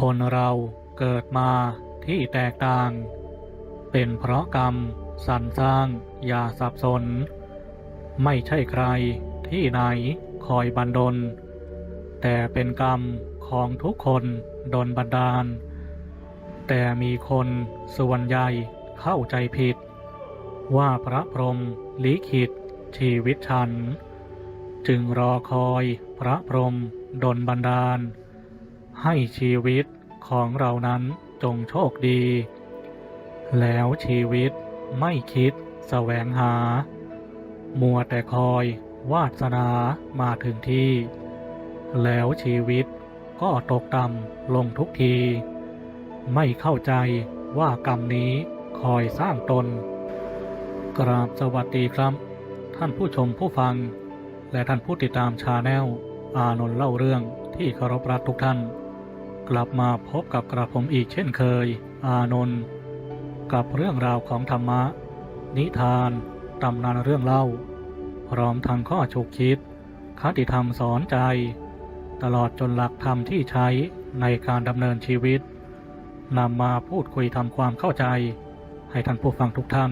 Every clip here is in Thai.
คนเราเกิดมาที่แตกต่าง เป็นเพราะกรรมสรรสร้างอย่าสับสน ไม่ใช่ใครที่ไหนคอยบันดล แต่เป็นกรรมของทุกคนดนบันดาล แต่มีคนส่วนใหญ่เข้าใจผิด ว่าพระพรหมลิขิตชีวิตฉัน จึงรอคอยพระพรหมดนบันดาล ให้ชีวิตของเรานั้นจงโชคดี แล้วชีวิตไม่คิดแสวงหา มัวแต่คอยวาสนามาถึงที่ แล้วชีวิตก็ตกต่ำลงทุกที ไม่เข้าใจว่ากรรมนี้คอยสร้างตน กราบสวัสดีครับ ท่านผู้ชมผู้ฟัง และท่านผู้ติดตามชาแนลอานนท์เล่าเรื่องที่เคารพรักทุกท่าน กลับมาพบกับกระผมอีกเช่นเคย อานนท์กับเรื่องราวของธรรมะ นิทานตำนานเรื่องเล่า พร้อมทางข้อฉุกคิด คติธรรมสอนใจ ตลอดจนหลักธรรมที่ใช้ในการดำเนินชีวิตนำมาพูดคุยทำความเข้าใจ ให้ท่านผู้ฟังทุกท่าน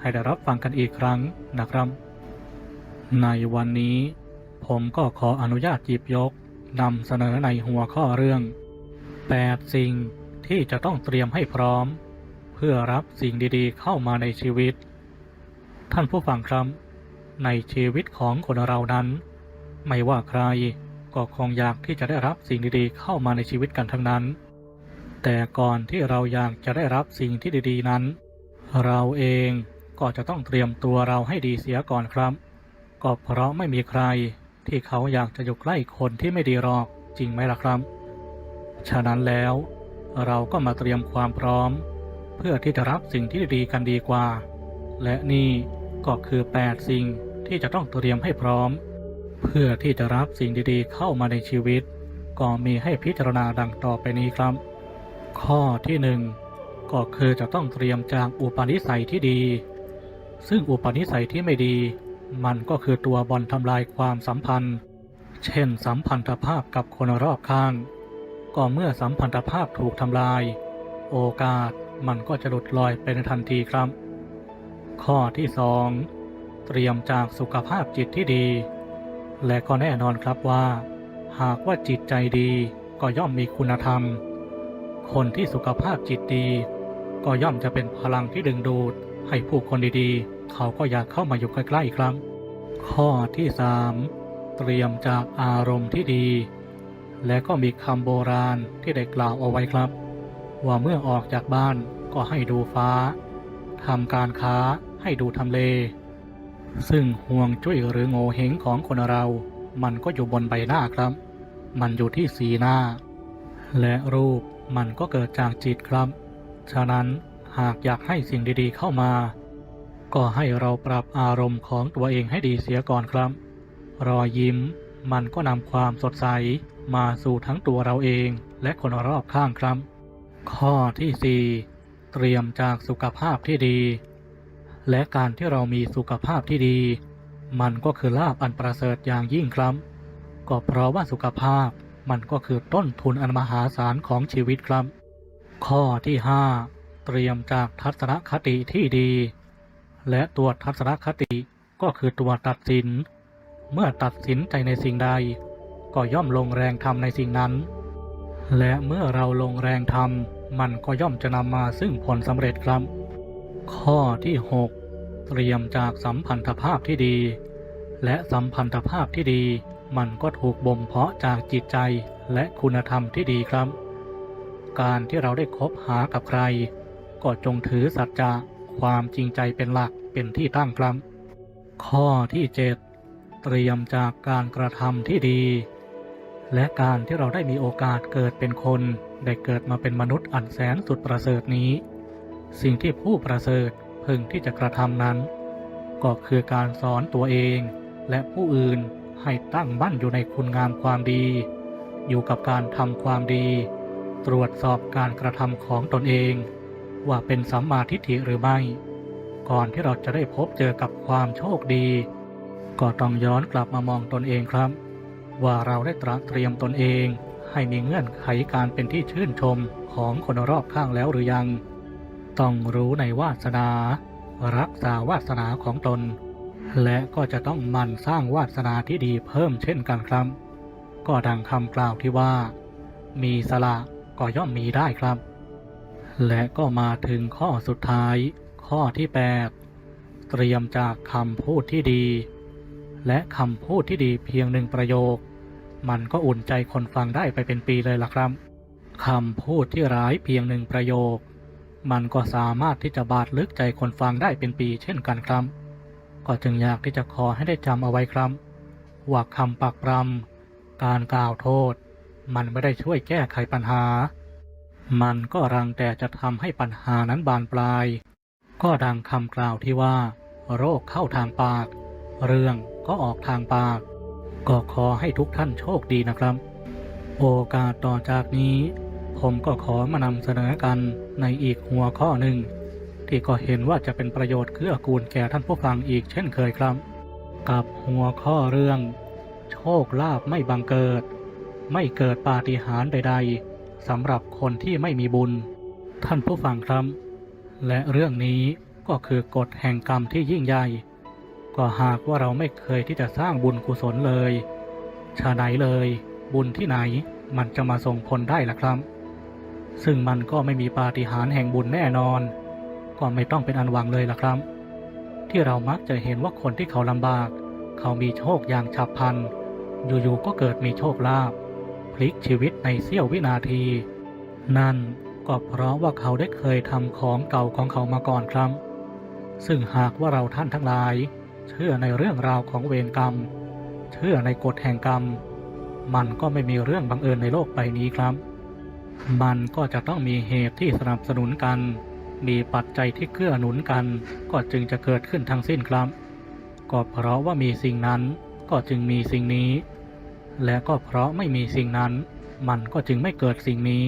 ให้ได้รับฟังกันอีกครั้งนะครับ ในวันนี้ ผมก็ขออนุญาตหยิบยกนำเสนอในหัวข้อเรื่อง 8 สิ่งที่จะต้องเตรียมให้พร้อม เพื่อรับสิ่งดีๆเข้ามาในชีวิต ท่านผู้ฟังครับในชีวิตของคนเรานั้น ไม่ว่าใครก็คงอยากที่จะได้รับสิ่งดีๆเข้ามาในชีวิตกันทั้งนั้น แต่ก่อนที่เราอยากจะได้รับสิ่งที่ดีๆนั้น เราเองก็จะต้องเตรียมตัวเราให้ดีเสียก่อนครับ ก็เพราะไม่มีใครที่เขาอยากจะอยู่ใกล้คนที่ไม่ดีหรอกจริงไหมล่ะครับ ฉะนั้นแล้ว เราก็มาเตรียมความพร้อม เพื่อที่จะรับสิ่งที่ดีๆกันดีกว่า และนี่ก็คือ 8 สิ่งที่จะต้องเตรียมให้พร้อม เพื่อที่จะรับสิ่งดีๆ เข้ามาในชีวิต ก็มีให้พิจารณาดังต่อไปนี้ครับ ข้อที่หนึ่งก็คือจะต้องเตรียมจากอุปนิสัยที่ดี ซึ่งอุปนิสัยที่ไม่ดี มันก็คือตัวบอลทำลายความสัมพันธ์ เช่น สัมพันธภาพกับคนรอบข้าง ก็เมื่อสัมพันธภาพถูกทำลาย โอกาสมันก็จะหลุดลอยไปในทันทีครับ ข้อที่สองเตรียมจากสุขภาพจิตที่ดี และก็แน่นอนครับว่า หากว่าจิตใจดีก็ย่อมมีคุณธรรม คนที่สุขภาพจิตดี ก็ย่อมจะเป็นพลังที่ดึงดูด ให้ผู้คนดีๆ เขาก็อยากเข้ามาอยู่ใกล้ๆครับ ข้อที่สามเตรียมจากอารมณ์ที่ดี และก็มีคำโบราณที่ได้กล่าวเอาไว้ครับ ว่าเมื่อออกจากบ้านก็ให้ดูฟ้าทำการค้าให้ดูทำเล ซึ่งห่วงจุ้ยหรือโงเฮงของคนเรา มันก็อยู่บนใบหน้าครับ มันอยู่ที่สีหน้า และรูปมันก็เกิดจากจิตครับ ฉะนั้นหากอยากให้สิ่งดีๆเข้ามา ก็ให้เราปรับอารมณ์ของตัวเองให้ดีเสียก่อนครับ รอยยิ้มมันก็นำความสดใส มาสู่ทั้งตัวเราเองและคนรอบข้างครับ ข้อที่ 4 เตรียมจากสุขภาพที่ดี และการที่เรามีสุขภาพที่ดี มันก็คือลาบอันประเสริฐอย่างยิ่งครับ ก็เพราะว่าสุขภาพมันก็คือต้นทุนอันมหาศาลของชีวิตครับ ข้อที่ 5 เตรียมจากทัศนคติที่ดี และตัวทัศนคติก็คือตัวตัดสิน เมื่อตัดสินใจในสิ่งใด ก็ย่อมลงแรงทำในสิ่งนั้น และเมื่อเราลงแรงทำมันก็ย่อมจะนำมาซึ่งผลสำเร็จครับ ข้อที่ 6 เตรียมจากสัมพันธภาพที่ดี และสัมพันธภาพที่ดี มันก็ถูกบ่มเพาะจากจิตใจและคุณธรรมที่ดีครับ การที่เราได้คบหากับใคร ก็จงถือสัจจะความจริงใจเป็นหลักเป็นที่ตั้งครับ ข้อที่ 7 เตรียมจากการกระทำที่ดี และการที่เราได้มีโอกาสเกิดเป็นคน ได้เกิดมาเป็นมนุษย์อันแสนสุดประเสริฐนี้ สิ่งที่ผู้ประเสริฐพึงที่จะกระทำนั้น ก็คือการสอนตัวเอง และผู้อื่นให้ตั้งมั่นอยู่ในคุณงามความดี อยู่กับการทำความดี ตรวจสอบการกระทำของตนเอง ว่าเป็นสัมมาทิฏฐิหรือไม่ ก่อนที่เราจะได้พบเจอกับความโชคดี ก็ต้องย้อนกลับมามองตนเองครับ ว่าเราได้ตระเตรียมตนเอง ให้มีเงื่อนไขการเป็นที่ชื่นชมของคนรอบข้างแล้วหรือยัง ต้องรู้ในวาสนา รักษาวาสนาของตน และก็จะต้องมั่นสร้างวาสนาที่ดีเพิ่มเช่นกันครับ ก็ดังคำกล่าวที่ว่า มีสละก็ย่อมมีได้ครับ และก็มาถึงข้อสุดท้าย ข้อที่ 8 เตรียมจากคำพูดที่ดี และคำพูดที่ดีเพียงหนึ่งประโยค มันก็อุ่นใจคนฟังได้ไปเป็นปีเลยล่ะครับคำพูดที่ร้ายเพียงหนึ่งประโยค มันก็สามารถที่จะบาดลึกใจคนฟังได้เป็นปีเช่นกันครับ ก็จึงอยากที่จะขอให้ได้จำเอาไว้ครับ ว่าคำปักปรำการกล่าวโทษ มันไม่ได้ช่วยแก้ไขปัญหา มันก็รังแต่จะทำให้ปัญหานั้นบานปลาย ก็ดังคำกล่าวที่ว่า โรคเข้าทางปาก เรื่องก็ออกทางปาก ก็ขอให้ทุกท่านโชคดีนะครับ โอกาสต่อจากนี้ ผมก็ขอมานำเสนอกันในอีกหัวข้อหนึ่ง ที่ก็เห็นว่าจะเป็นประโยชน์เกื้อกูลแก่ท่านผู้ฟังอีกเช่นเคยครับ กับหัวข้อเรื่อง โชคลาภไม่บังเกิด ไม่เกิดปาฏิหาริย์ใด ๆสำหรับคนที่ไม่มีบุญ ท่านผู้ฟังครับ และเรื่องนี้ก็คือกฎแห่งกรรมที่ยิ่งใหญ่ ก็หากว่าเราไม่เคยที่จะสร้างบุญกุศลเลยชาไหนเลย บุญที่ไหนมันจะมาส่งผลได้ล่ะครับ ซึ่งมันก็ไม่มีปาฏิหาริย์แห่งบุญแน่นอน ก็ไม่ต้องเป็นอันหวังเลยล่ะครับ ที่เรามักจะเห็นว่าคนที่เขาลำบาก เขามีโชคอย่างฉับพลัน อยู่ๆก็เกิดมีโชคลาภพลิกชีวิตในเสี้ยววินาที นั่นก็เพราะว่าเขาได้เคยทำของเก่าของเขามาก่อนครับ ซึ่งหากว่าเราท่านทั้งหลาย เชื่อในเรื่องราวของเวรกรรม เชื่อในกฎแห่งกรรม มันก็ไม่มีเรื่องบังเอิญในโลกใบนี้ครับ มันก็จะต้องมีเหตุที่สนับสนุนกัน มีปัจจัยที่เกื้อหนุนกัน ก็จึงจะเกิดขึ้นทั้งสิ้นครับ ก็เพราะว่ามีสิ่งนั้นก็จึงมีสิ่งนี้ และก็เพราะไม่มีสิ่งนั้น มันก็จึงไม่เกิดสิ่งนี้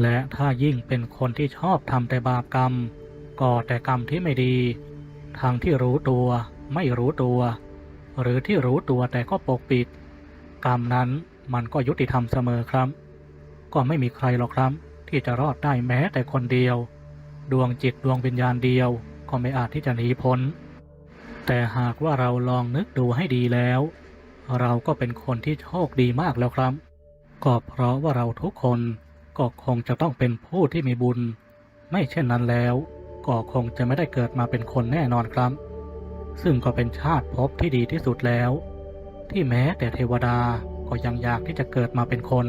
และถ้ายิ่งเป็นคนที่ชอบทำแต่บาปกรรมก่อแต่กรรมที่ไม่ดี ทางที่รู้ตัว ไม่รู้ตัว หรือที่รู้ตัวแต่ก็ปกปิด กรรมนั้นมันก็ยุติธรรมเสมอครับ ก็ไม่มีใครหรอกครับ ที่จะรอดได้แม้แต่คนเดียว ดวงจิตดวงวิญญาณเดียว ก็ไม่อาจที่จะหนีพ้น แต่หากว่าเราลองนึกดูให้ดีแล้ว เราก็เป็นคนที่โชคดีมากแล้วครับ ก็เพราะว่าเราทุกคนก็คงจะต้องเป็นผู้ที่มีบุญ ไม่เช่นนั้นแล้ว ก็คงจะไม่ได้เกิดมาเป็นคนแน่นอนครับ ซึ่งก็เป็นชาติภพที่ดีที่สุดแล้ว ที่แม้แต่เทวดาก็ยังอยากที่จะเกิดมาเป็นคน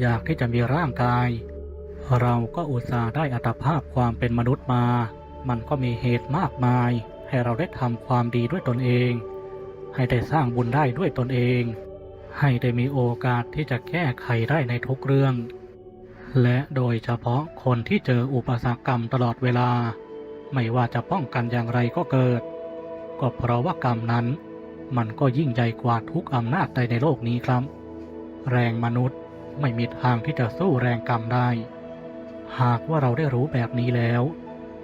อยากที่จะมีร่างกาย เราก็อุตส่าห์ได้อัตภาพความเป็นมนุษย์มา มันก็มีเหตุมากมาย ให้เราได้ทำความดีด้วยตนเอง ให้ได้สร้างบุญได้ด้วยตนเอง ให้ได้มีโอกาสที่จะแก้ไขได้ในทุกเรื่อง และโดยเฉพาะคนที่เจออุปสรรคกรรมตลอดเวลา ไม่ว่าจะป้องกันอย่างไรก็เกิด ก็เพราะว่ากรรมนั้น มันก็ยิ่งใหญ่กว่าทุกอำนาจใดในโลกนี้ครับ แรงมนุษย์ไม่มีทางที่จะสู้แรงกรรมได้ หากว่าเราได้รู้แบบนี้แล้ว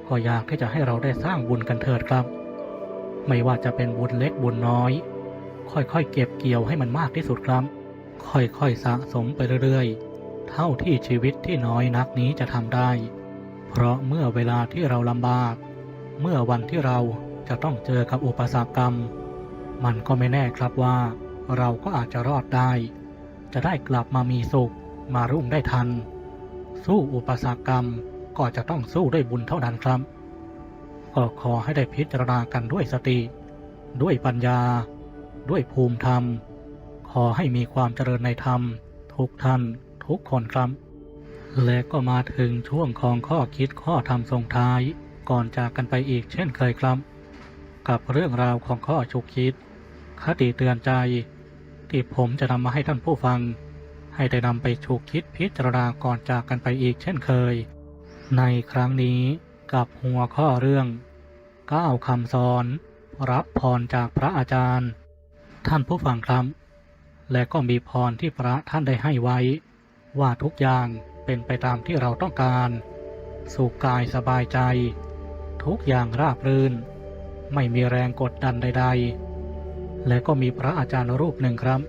ก็อยากที่จะให้เราได้สร้างบุญกันเถิดครับ ไม่ว่าจะเป็นบุญเล็กบุญน้อย ค่อยๆเก็บเกี่ยวให้มันมากที่สุดครับ ค่อยๆสะสมไปเรื่อยๆ เท่าที่ชีวิตที่น้อยนักนี้จะทำได้ เพราะเมื่อเวลาที่เราลำบาก เมื่อวันที่เรา จะต้องเจอกับอุปสรรคกรรม มันก็ไม่แน่ครับว่า เราก็อาจจะรอดได้ จะได้กลับมามีสุขมารุ่งได้ทัน สู้อุปสรรคกรรมก็จะต้องสู้ด้วยบุญเท่านั้นครับ ก็ขอให้ได้พิจารณากันด้วยสติ ด้วยปัญญา ด้วยภูมิธรรม ขอให้มีความเจริญในธรรม ทุกท่านทุกคนครับ และก็มาถึงช่วงของข้อคิดข้อธรรมส่งท้าย ก่อนจากกันไปอีกเช่นเคยครับ กับเรื่องราวของข้อฉุกคิด คติเตือนใจ ที่ผมจะนำมาให้ท่านผู้ฟัง ให้ได้นำไปฉุกคิดพิจารณาก่อนจากกันไปอีกเช่นเคย ในครั้งนี้กับหัวข้อเรื่องก้าคำสอน รับพรจากพระอาจารย์ ท่านผู้ฟังครับ และก็มีพรที่พระท่านได้ให้ไว้ ว่าทุกอย่างเป็นไปตามที่เราต้องการ สุขกายสบายใจ ทุกอย่างราบรื่น ไม่มีแรงกดดันใด ๆ และก็มีพระอาจารย์รูปหนึ่งครับ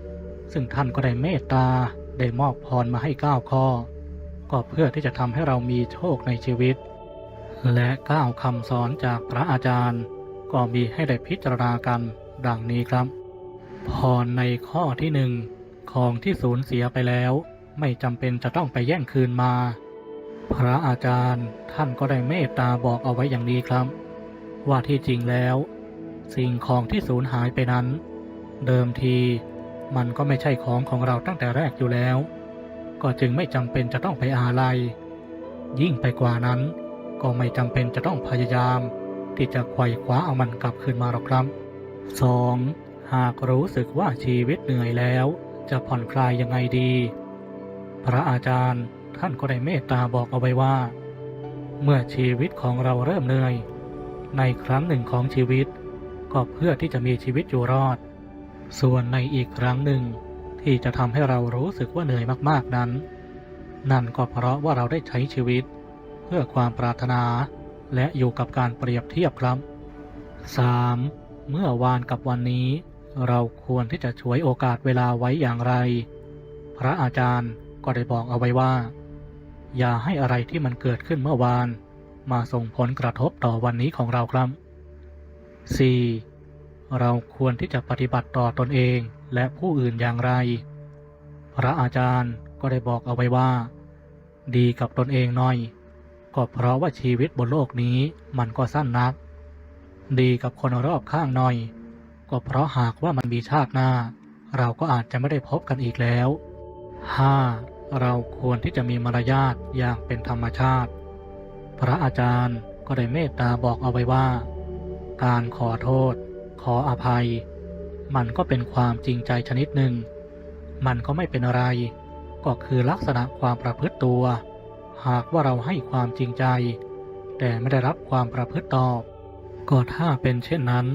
ซึ่งท่านก็ได้เมตตาได้มอบพรมาให้เก้าข้อ ก็เพื่อที่จะทำให้เรามีโชคในชีวิต และเก้าคำสอนจากพระอาจารย์ ก็มีให้ได้พิจารณากันดังนี้ครับ พรในข้อที่หนึ่งของที่สูญเสียไปแล้ว ไม่จำเป็นจะต้องไปแย่งคืนมา พระอาจารย์ท่านก็ได้เมตตาบอกเอาไว้อย่างนี้ครับ ว่าที่จริงแล้ว สิ่งของที่สูญหายไปนั้น เดิมทีมันก็ไม่ใช่ของของเราตั้งแต่แรกอยู่แล้ว ก็จึงไม่จำเป็นจะต้องไปอาลัย ยิ่งไปกว่านั้นก็ไม่จำเป็นจะต้องพยายาม ที่จะไขว่คว้าเอามันกลับคืนมาหรอกครับ 2. หากรู้สึกว่าชีวิตเหนื่อยแล้ว จะผ่อนคลายยังไงดี พระอาจารย์ท่านก็ได้เมตตาบอกเอาไว้ว่า เมื่อชีวิตของเราเริ่มเหนื่อย ในครั้งหนึ่งของชีวิต ก็เพื่อที่จะมีชีวิตอยู่รอด ส่วนในอีกครั้งหนึ่งที่จะทำให้เรารู้สึกว่าเหนื่อยมากๆนั้น นั่นก็เพราะว่าเราได้ใช้ชีวิต เพื่อความปรารถนาและอยู่กับการเปรียบเทียบครับ 3. เมื่อวานกับวันนี้ เราควรที่จะช่วยโอกาสเวลาไว้อย่างไร พระอาจารย์ก็ได้บอกเอาไว้ว่า อย่าให้อะไรที่มันเกิดขึ้นเมื่อวาน มาส่งผลกระทบต่อวันนี้ของเราครับ 4. เราควรที่จะปฏิบัติต่อตนเองและผู้อื่นอย่างไร พระอาจารย์ก็ได้บอกเอาไว้ว่า ดีกับตนเองหน่อย ก็เพราะว่าชีวิตบนโลกนี้มันก็สั้นนัก ดีกับคนรอบข้างหน่อย ก็เพราะหากว่ามันมีชาติหน้า เราก็อาจจะไม่ได้พบกันอีกแล้ว 5. เราควรที่จะมีมารยาทอย่างเป็นธรรมชาติ พระอาจารย์ก็ได้เมตตาบอกเอาไว้ว่า การขอโทษ ขออภัย มันก็เป็นความจริงใจชนิดหนึ่ง มันก็ไม่เป็นอะไร ก็คือลักษณะความประพฤติตัว หากว่าเราให้ความจริงใจ แต่ไม่ได้รับความประพฤติตอบ ก็ถ้าเป็นเช่นนั้น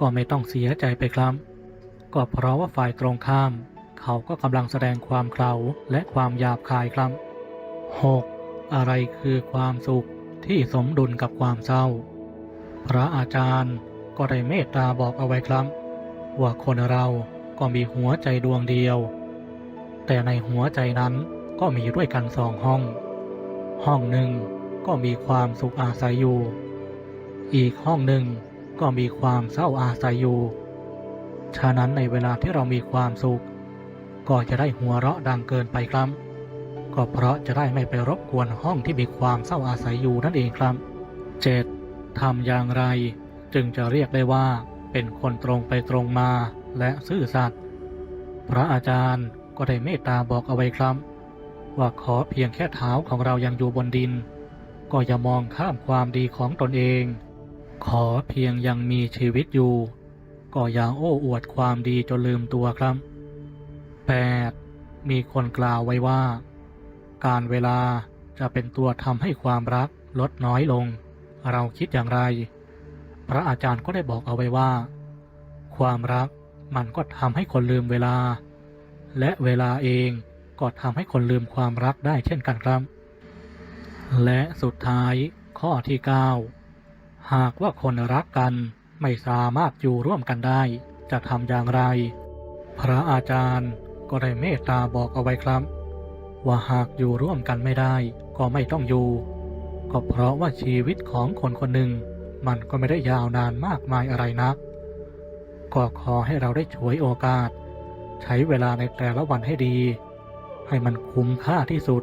ก็ไม่ต้องเสียใจไปครับ ก็เพราะว่าฝ่ายตรงข้าม เขาก็กำลังแสดงความเคลาและความหยาบคายครับ 6. อะไรคือความสุข ที่สมดุลกับความเศร้า พระอาจารย์ก็ได้เมตตาบอกเอาไว้ครับ ว่าคนเราก็มีหัวใจดวงเดียว แต่ในหัวใจนั้นก็มีด้วยกันสองห้อง ห้องหนึ่งก็มีความสุขอาศัยอยู่ อีกห้องหนึ่งก็มีความเศร้าอาศัยอยู่ ฉะนั้นในเวลาที่เรามีความสุข ก็จะได้หัวเราะดังเกินไปครับ ก็เพราะจะได้ไม่ไปรบกวนห้องที่มีความเศร้าอาศัยอยู่นั่นเองครับ 7. ทำอย่างไร จึงจะเรียกได้ว่า เป็นคนตรงไปตรงมาและซื่อสัตย์พระอาจารย์ก็ได้เมตตาบอกเอาไว้ครับ ว่าขอเพียงแค่เท้าของเรายังอยู่บนดิน ก็อย่ามองข้ามความดีของตนเอง ขอเพียงยังมีชีวิตอยู่ ก็อย่าโอ้อวดความดีจนลืมตัวครับ 8. มีคนกล่าวไว้ว่า การเวลาจะเป็นตัวทำให้ความรักลดน้อยลง เราคิดอย่างไร พระอาจารย์ก็ได้บอกเอาไว้ว่า ความรักมันก็ทำให้คนลืมเวลา และเวลาเองก็ทำให้คนลืมความรักได้เช่นกันครับ และสุดท้ายข้อที่ 9 หากว่าคนรักกันไม่สามารถอยู่ร่วมกันได้ จะทำอย่างไร พระอาจารย์ก็ได้เมตตาบอกเอาไว้ครับ ว่าหากอยู่ร่วมกันไม่ได้ ก็ไม่ต้องอยู่ ก็เพราะว่าชีวิตของคนคนหนึ่ง มันก็ไม่ได้ยาวนานมากมายอะไรนัก ก็ขอให้เราได้ฉวยโอกาส ใช้เวลาในแต่ละวันให้ดี ให้มันคุ้มค่าที่สุด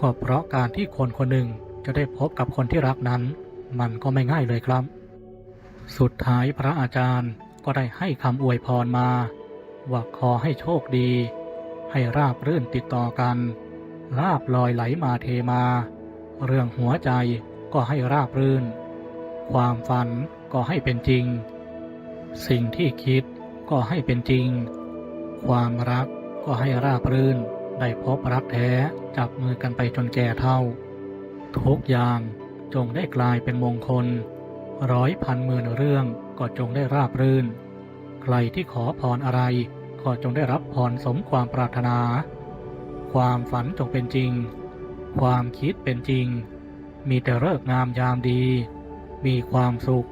ก็เพราะการที่คนคนหนึ่งจะได้พบกับคนที่รักนั้น มันก็ไม่ง่ายเลยครับ สุดท้ายพระอาจารย์ก็ได้ให้คำอวยพรมา ว่าขอให้โชคดี ให้ราบรื่นติดต่อกันลาบลอยไหลมาเทมา เรื่องหัวใจก็ให้ราบรื่น ความฝันก็ให้เป็นจริง สิ่งที่คิดก็ให้เป็นจริง ความรักก็ให้ราบรื่น ได้พบรักแท้จับมือกันไปจนแก่เท่า ทุกอย่างจงได้กลายเป็นมงคล ร้อยพันหมื่นเรื่องก็จงได้ราบรื่น ใครที่ขอพรอะไร ก็จงได้รับพรสมความปรารถนา ความฝันจงเป็นจริง ความคิดเป็นจริง มีแต่เลิกงามยามดี มีความสุข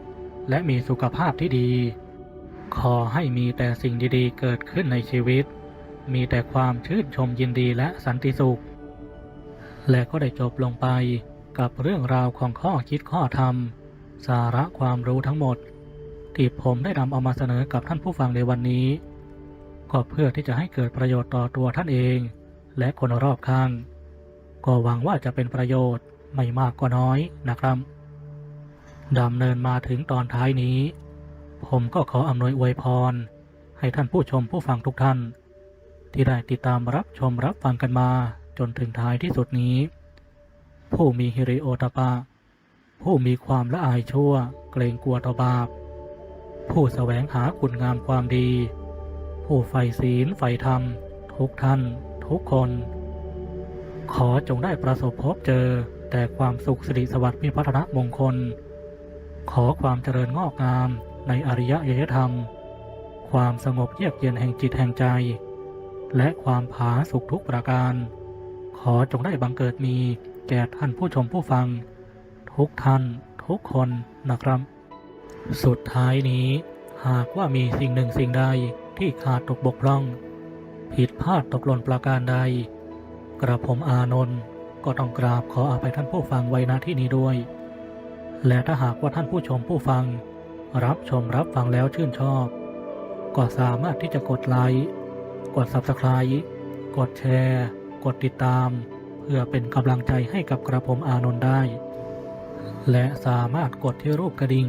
และมีสุขภาพที่ดี ขอให้มีแต่สิ่งดีๆ เกิดขึ้นในชีวิต มีแต่ความชื่นชมยินดีและสันติสุข และก็ได้จบลงไปกับเรื่องราวของข้อคิดข้อธรรม สาระความรู้ทั้งหมด ที่ผมได้นำเอามาเสนอกับท่านผู้ฟังในวันนี้ ก็เพื่อที่จะให้เกิดประโยชน์ต่อตัวท่านเอง และคนรอบข้าง ก็หวังว่าจะเป็นประโยชน์ไม่มากก็น้อยนะครับดำเนินมาถึงตอนท้ายนี้ ผมก็ขออำนวยอวยพร ให้ท่านผู้ชมผู้ฟังทุกท่าน ที่ได้ติดตามรับชมรับฟังกันมาจนถึงท้ายที่สุดนี้ ผู้มีฮิริโอตปะ ผู้มีความละอายชั่ว เกรงกลัวต่อบาป ผู้แสวงหาคุณงามความดี ผู้ใฝ่ศีลใฝ่ธรรม ทุกท่าน ทุกคน ขอจงได้ประสบพบเจอแต่ความสุขสิริสวัสดิ์มีพัฒนมงคล ขอความเจริญงอกงามในอริยยธรรม ความสงบเยือกเย็นแห่งจิตแห่งใจ และความผาสุขทุกประการ ขอจงได้บังเกิดมีแก่ท่านผู้ชมผู้ฟัง ทุกท่าน ทุกคนนะครับ สุดท้ายนี้หากว่ามีสิ่งหนึ่งสิ่งใด ที่ขาดตกบกพร่อง ผิดพลาดตกหล่นประการใด กระผมอานนท์ก็ต้องกราบขออภัยท่านผู้ฟังไว้ณที่นี้ด้วย และถ้าหากว่าท่านผู้ชมผู้ฟัง รับชมรับฟังแล้วชื่นชอบ ก็สามารถที่จะกดไลค์กด Subscribe กดแชร์ กดติดตาม เพื่อเป็นกำลังใจให้กับกระผมอานนท์ได้ และสามารถกดที่รูปกระดิ่ง